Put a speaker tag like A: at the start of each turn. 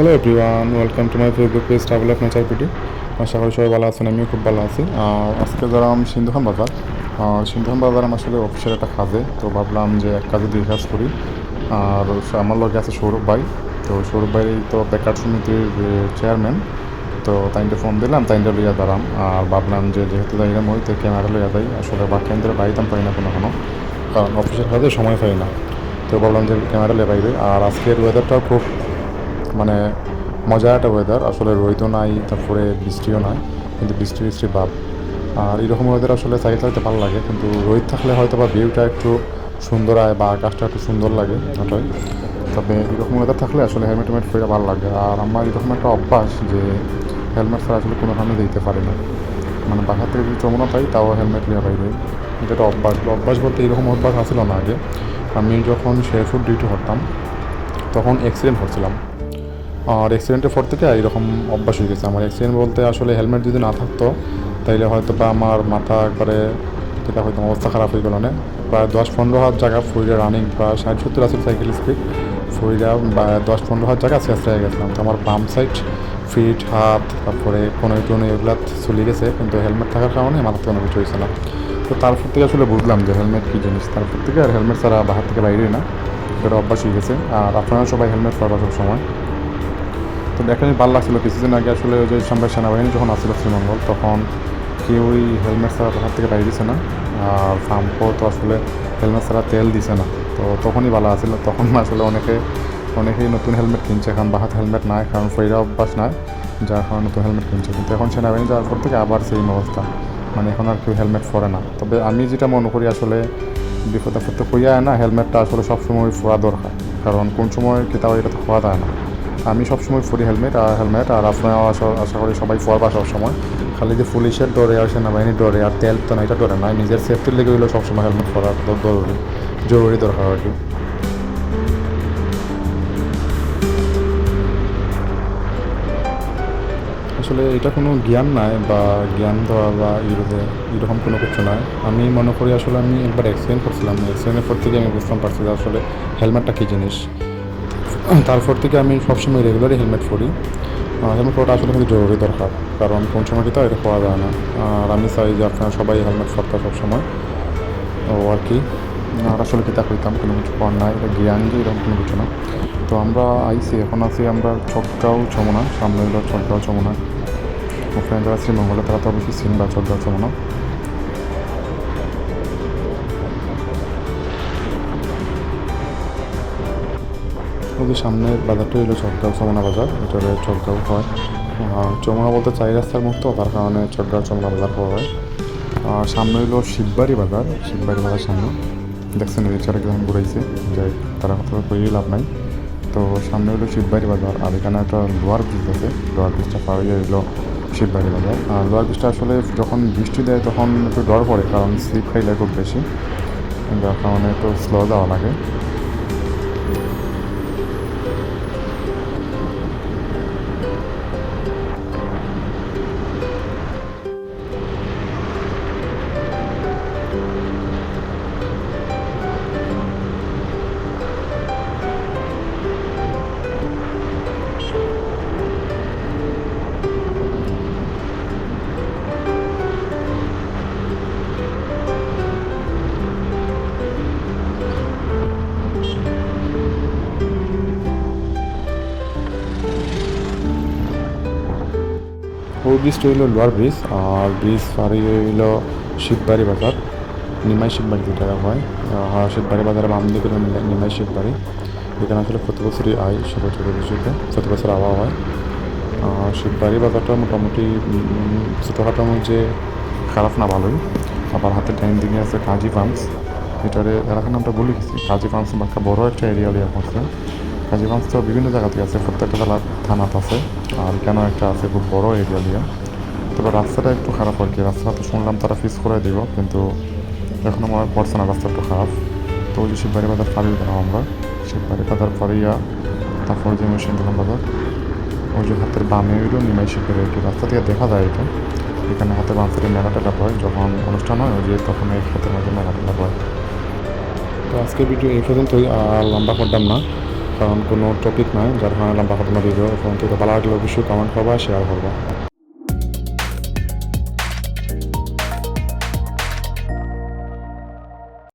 A: Hello everyone welcome to my Facebook page travel of nature PT আশা করি সবাই ভালো আছেন, আমিও খুব ভালো আছি। আজকে যারাম সিন্ধুখান বাজার। সিন্ধুখান বাজার আমার আসলে অফিসের একটা কাজে, তো ভাবলাম যে এক কাজে দুই কাজ করি। আর আমার লগে আছে সৌরভ ভাই, তো সৌরভ ভাই তো বেকার সমিতির চেয়ারম্যান তো তাইনটা ফোন দিলাম তাইনটা লইয়া দাঁড়াম। আর ভাবলাম যে যেহেতু যাইলাম ওই তো ক্যামেরা লইয়া যাই। আসলে বাকি আনতে বাইতাম পাই না কোনো কোনো। কারণ অফিসের কাজে সময় পাই না। তো ভাবলাম যে ক্যামেরা লিয়ে আর আজকের ওয়েদারটাও খুব মানে মজার একটা ওয়েদার আসলে রোদও নাই, তারপরে বৃষ্টিও নাই, কিন্তু বৃষ্টি বৃষ্টি ভাব আর এরকম ওয়েদার আসলে সাইকেল চালাতে ভালো লাগে, কিন্তু রোহিত থাকলে হয়তো বা ভিউটা একটু সুন্দর হয় বা আকাশটা একটু সুন্দর লাগে, ওটাই। তবে এরকম ওয়েদার থাকলে আসলে হেলমেট হেলমেট পরে ভালো লাগে। আর আমার এরকম একটা অভ্যাস যে হেলমেট ছাড়া আসলে কোনো কারণে দিতে পারি না। মানে বাসা থেকে যদি চমনা পাই তাও হেলমেট নিয়ে বাইরে। এটা একটা অভ্যাস। অভ্যাস বলতে এরকম অভ্যাস আসছিল না আগে। আমি যখন শেরফুড ডিউটি করতাম, তখন অ্যাক্সিডেন্ট হচ্ছিলাম। আর অ্যাক্সিডেন্টের পর থেকে এরকম অভ্যাস হয়ে গেছে। আমার অ্যাক্সিডেন্ট বলতে আসলে হেলমেট যদি না থাকতো, তাইলে হয়তো বা আমার মাথা একবারে যেটা হয়তো অবস্থা খারাপ হয়ে গেল না। প্রায় দশ পনেরো হাজার জায়গা ফুইরা রানিং প্রায় ষাট সত্তর আসলে সাইকেল স্পিড ফুইরা বা দশ পনেরো হাজার জায়গা শেষ হয়ে গেছিলাম তো আমার বাম সাইড ফিট হাত, তারপরে কোনো টুনো এগুলা চলে গেছে, কিন্তু হেলমেট থাকার কারণে মাথা কোনো কিছু হয়েছে না। তো তারপর থেকে আসলে বুঝলাম যে হেলমেট কী জিনিস। তারপর থেকে আর হেলমেট ছাড়া বাহার থেকে বাইরে না। এটা অভ্যাস হয়ে গেছে। আর আপনারা সবাই হেলমেট পরবা সব সময় তো দেখেন ভালো লাগছিল, কিছুদিন আগে আসলে ওই যে সামনে সেনাবাহিনী যখন আসছিল শ্রীমঙ্গল, তখন কেউই হেলমেট ছাড়া হাত থেকে বাইরে দিছে না, আর ফাম্পও তো আসলে হেলমেট ছাড়া তেল দিছে না। তো তখনই ভালো আছিল, তখন আসলে অনেকে, অনেকেই নতুন হেলমেট কিনছে, কারণ বাহাত হেলমেট নাই, কারণ ফৈরা অভ্যাস নাই, যার কারণে নতুন হেলমেট কিনছে। কিন্তু এখন সেনাবাহিনী যাওয়ার পর থেকে আবার সেই অবস্থা মানে এখন আর কেউ হেলমেট পরে না। তবে আমি যেটা মনে করি আসলে বিপদ আপদ হইয়া না, হেলমেটটা আসলে সবসময় পরা দরকার, কারণ কোন সময় কিতাব এটা তো হওয়া যায় না। আমি সবসময় ফুরি হেলমেট আর হেলমেট, আর আপনারাও আশা করি সবাই পরবা সবসময়। খালি যে পুলিশের ডরে আর সেনাবাহিনীর ডরে আর তেল তো না, এটা ডরে নাই নিজের সেফটির লেগে হইলেও সবসময় হেলমেট পরা জরুরি জরুরি দরকার আর কি। আসলে এটা কোনো জ্ঞান নাই বা জ্ঞান দেওয়া বা ইরোদে এরকম কোনো কিছু নয় আমি মনে করি আসলে আমি একবার অ্যাক্সিডেন্ট করছিলাম অ্যাক্সিডেন্টের পর থেকে আমি বুঝতাম পারছি যে আসলে হেলমেটটা কী জিনিস। তারপর থেকে আমি সবসময় রেগুলারই হেলমেট পরি। হেলমেট পরাটা আসলে কিন্তু জরুরি দরকার, কারণ কোন সময় কিন্তু এটা পাওয়া যায় না। আর আমি চাই যে আপনারা সবাই হেলমেট পরতে সবসময়। ও আর কি। আর আসলে কিতা করতাম কোনো কিছু কর নাই, এটা জ্ঞান যে এরকম কোনো কিছু না। তো আমরা আইসি, এখন আছি আমরা চটগাঁও চমনা, সামনে হলো চটগাঁও চমনা। ফ্রেন্ডরা আছে, মঙ্গলে তারা তো অবশ্যই চিনবা চটগাঁও চমনা। যে সামনের বাজারটা হলো চটগাঁও চমনা বাজার এটা হলো চটগাঁও হয় চমনা বলতে চাই রাস্তার মুক্ত তার কারণে চটগাঁও চমনা বাজার হওয়া হয়। আর সামনে হলো শিববাড়ি বাজার শিববাড়ি বাজার সামনে। দেখছেন এই রিক্সাটা কেমন ঘুরাইছে, যাই তারা কথা কইয়ে লাভ নাই। তো সামনে হলো শিববাড়ি বাজার, আর এখানে একটা লোয়ার ব্রিজ আছে, লোয়ার ব্রিজটা পার হয়ে এলো শিববাড়ি বাজার। আর লোয়ার ব্রিজটা আসলে যখন বৃষ্টি দেয় তখন একটু ডর পড়ে, কারণ স্লিপ খাইলে খুব বেশি, যার কারণে একটু স্লো যাওয়া লাগে। ওই ব্রিজটা হইল লোয়ার ব্রিজ আর ব্রিজ হয়ে হইল শিববাড়ি বাজার, নিমাই শিববাড়ি যেটা হয়। শিববাড়ি বাজারে বাম দিকে নিমাই- শিববাড়ি। এখানে আসলে প্রতি বছরই আয় ছোটো কিছুতে প্রতি বছর আবহাওয়া হয়। শিববাড়ি বাজারটা মোটামুটি ছোটোখাটো যে খারাপ না ভালোই। আবার হাতের ডাইন দিকে আছে কাজী ফার্মস এটারে এলাকার নামটা বলে গেছি। কাজী ফার্মস একটা বড় একটা এরিয়া লিয়া পড়ছে। কাজী ফার্মস তো বিভিন্ন জায়গাতে আছে প্রত্যেকটা জেলার থানাত আছে, আর কেন একটা আছে খুব বড় এরিয়া দিয়ে। তবে রাস্তাটা একটু খারাপ আর কি, রাস্তাটা তো শুনলাম তারা ফিস করে দিব কিন্তু এখনও মনে হয় পড়ছে না রাস্তা একটু খারাপ। তো ওই যে শিববাড়ি বাজার পাড়ি দিলাম আমরা। শিববাড়ি বাজার পাড়িয়া তারপরে যে মেশিন দোকান বাজার, ওই যে হাতের বামে হইল নিমাই আর কি, রাস্তা থেকে দেখা যায় এটা। এখানে হাতে বাম সাইডে মেলা টেলা হয় যখন অনুষ্ঠান হয়, ওই যে তখন এই হাতের মাঝে মেলা টেলা হয় তো আজকের ভিডিও এই পর্যন্তই, আর লম্বা করতাম না। কারণ কোনো টপিক নাই যার কারণে লম্বা ঘটনা ভিডিও এবং ভালো লাগলে অবশ্যই কমেন্ট করবা শেয়ার করবা।